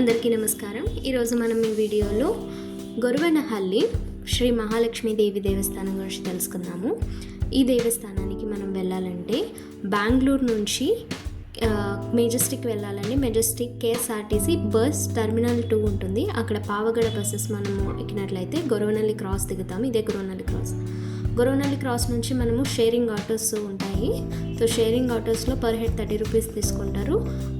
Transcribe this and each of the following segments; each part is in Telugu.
అందరికీ నమస్కారం. ఈరోజు మనం ఈ వీడియోలో గొరవనహల్లి శ్రీ మహాలక్ష్మి దేవి దేవస్థానం గురించి తెలుసుకుందాము. ఈ దేవస్థానానికి మనం వెళ్ళాలంటే బెంగళూరు నుంచి మెజెస్టిక్ వెళ్ళాలండి Majestic KSRTC bus terminal two ఉంటుంది. అక్కడ పావగడ బస్సెస్ మనము ఎక్కినట్లయితే గొరవనల్లి క్రాస్ దిగుతాము. ఇదే గొరవనల్లి క్రాస్. గొరవనల్లి క్రాస్ నుంచి మనము షేరింగ్ ఆటోస్ ఉంటాయి. సో షేరింగ్ ఆటోస్లో పర్ హెడ్ థర్టీ రూపీస్ తీసుకుంటారు.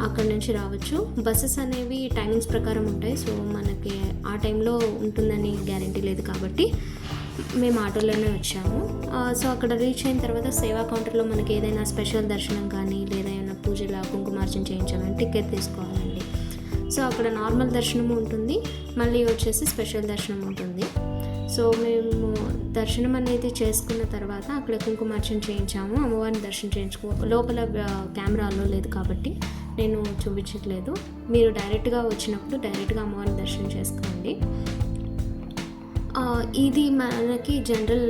అక్కడ నుంచి రావచ్చు. బస్సెస్ అనేవి టైమింగ్స్ ప్రకారం ఉంటాయి. సో మనకి ఆ టైంలో ఉంటుందని గ్యారంటీ లేదు కాబట్టి మేము ఆటోలోనే వచ్చాము. సో అక్కడ రీచ్ అయిన తర్వాత సేవా కౌంటర్లో మనకి ఏదైనా స్పెషల్ దర్శనం కానీ లేదా ఏమైనా పూజలా కుంకుమార్చన చేయించాలని టికెట్ తీసుకోవాలండి. సో అక్కడ నార్మల్ దర్శనం ఉంటుంది. మళ్ళీ వచ్చేసి స్పెషల్ దర్శనం ఉంటుంది. సో మేము దర్శనం అనేది చేసుకున్న తర్వాత అక్కడ కుంకుమార్చన చేయించాము. అమ్మవారిని దర్శనం చేయించుకో లోపల కెమెరాలో కెమెరా అలో లేదు కాబట్టి నేను చూపించట్లేదు. మీరు డైరెక్ట్గా వచ్చినప్పుడు డైరెక్ట్గా అమ్మవారిని దర్శనం చేసుకోండి. ఇది మనకి జనరల్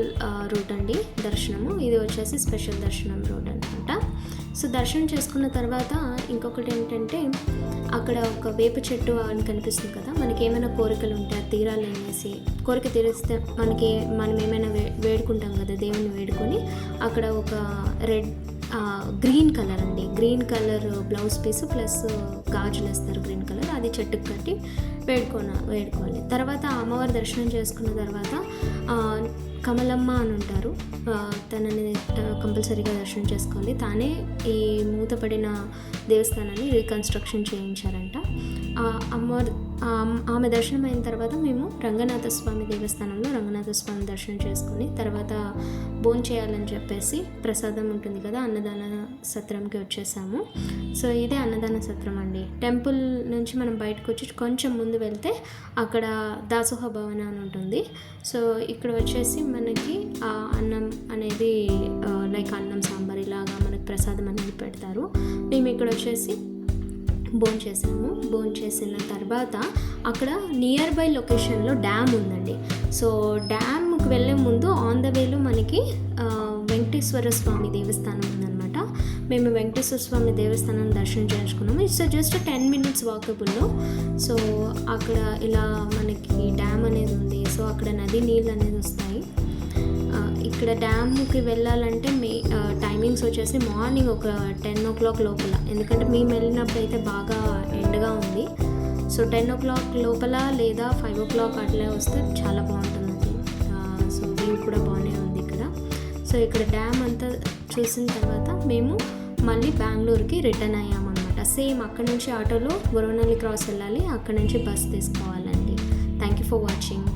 రూట్ అండి దర్శనము. ఇది వచ్చేసి స్పెషల్ దర్శనం రూట్ అనమాట సో దర్శనం చేసుకున్న తర్వాత ఇంకొకటి ఏంటంటే అక్కడ ఒక వేప చెట్టు అని కనిపిస్తుంది కదా మనకి ఏమైనా కోరికలు ఉంటే అది తీరాలి అనేసి. కోరిక తీరిస్తే మనకి మనం ఏమైనా వే వేడుకుంటాం కదా దేవుని వేడుకొని అక్కడ ఒక రెడ్ గ్రీన్ కలర్ అండి. Green colour blouse piece plus గాజులు వేస్తారు గ్రీన్ కలర్. అది చెట్టుకు కట్టి వేడుకోన వేడుకోవాలి. తర్వాత అమ్మవారి దర్శనం చేసుకున్న తర్వాత కమలమ్మ అని ఉంటారు తనని కంపల్సరీగా దర్శనం చేసుకోవాలి. తానే ఈ మూతపడిన దేవస్థానాన్ని రీకన్స్ట్రక్షన్ చేయించారంట. అమ్మవారి ఆమె దర్శనం అయిన తర్వాత మేము రంగనాథ స్వామి దేవస్థానంలో రంగనాథ స్వామి దర్శనం చేసుకుని తర్వాత భోజనం చేయాలని చెప్పేసి ప్రసాదం ఉంటుంది కదా అన్నదాన సత్రంకి వచ్చేసాము. సో ఇదే అన్నదాన సత్రం అండి. టెంపుల్ నుంచి మనం బయటకు వచ్చి కొంచెం ముందు వెళ్తే అక్కడ దాసోహ భవన అని ఉంటుంది. సో ఇక్కడ వచ్చేసి మనకి ఆ అన్నం అనేది లైక్ అన్నం సాంబార్ ఇలాగా మనకి ప్రసాదం అనేది పెడతారు. మేము ఇక్కడ వచ్చేసి బోన్ భోంచేసిన బోన్ చేసిన తర్వాత అక్కడ నియర్ బై లొకేషన్లో డ్యామ్ ఉందండి. సో డ్యామ్కి వెళ్ళే ముందు ఆన్ ద వేలో మనకి వెంకటేశ్వర స్వామి దేవస్థానం ఉందన్నమాట. మేము వెంకటేశ్వర స్వామి దేవస్థానం దర్శనం చేసుకున్నాము. ఇట్స్ జస్ట్ టెన్ మినిట్స్ వాకబుల్లో సో అక్కడ ఇలా మనకి డ్యామ్ అనేది ఉంది. సో అక్కడ నది నీళ్ళు అనేది వస్తాయి. ఇక్కడ డ్యామ్కి వెళ్ళాలంటే మే టైమింగ్స్ వచ్చేసి మార్నింగ్ ఒక టెన్ ఓ క్లాక్ లోపల. ఎందుకంటే మేము వెళ్ళినప్పుడు అయితే బాగా ఎండగా ఉంది. సో టెన్ ఓ క్లాక్ లోపల లేదా ఫైవ్ ఓ క్లాక్ అట్లా వస్తే చాలా బాగుంటుంది. సో వ్యూ కూడా బాగానే ఉంది ఇక్కడ. సో ఇక్కడ డ్యామ్ అంతా చూసిన తర్వాత మేము మళ్ళీ బెంగళూరుకి రిటర్న్ అయ్యామన్నమాట. సేమ్ అక్కడ నుంచి ఆటోలో గొరవనల్లి క్రాస్ వెళ్ళాలి అక్కడ నుంచి బస్ తీసుకోవాలండి. Thank you for watching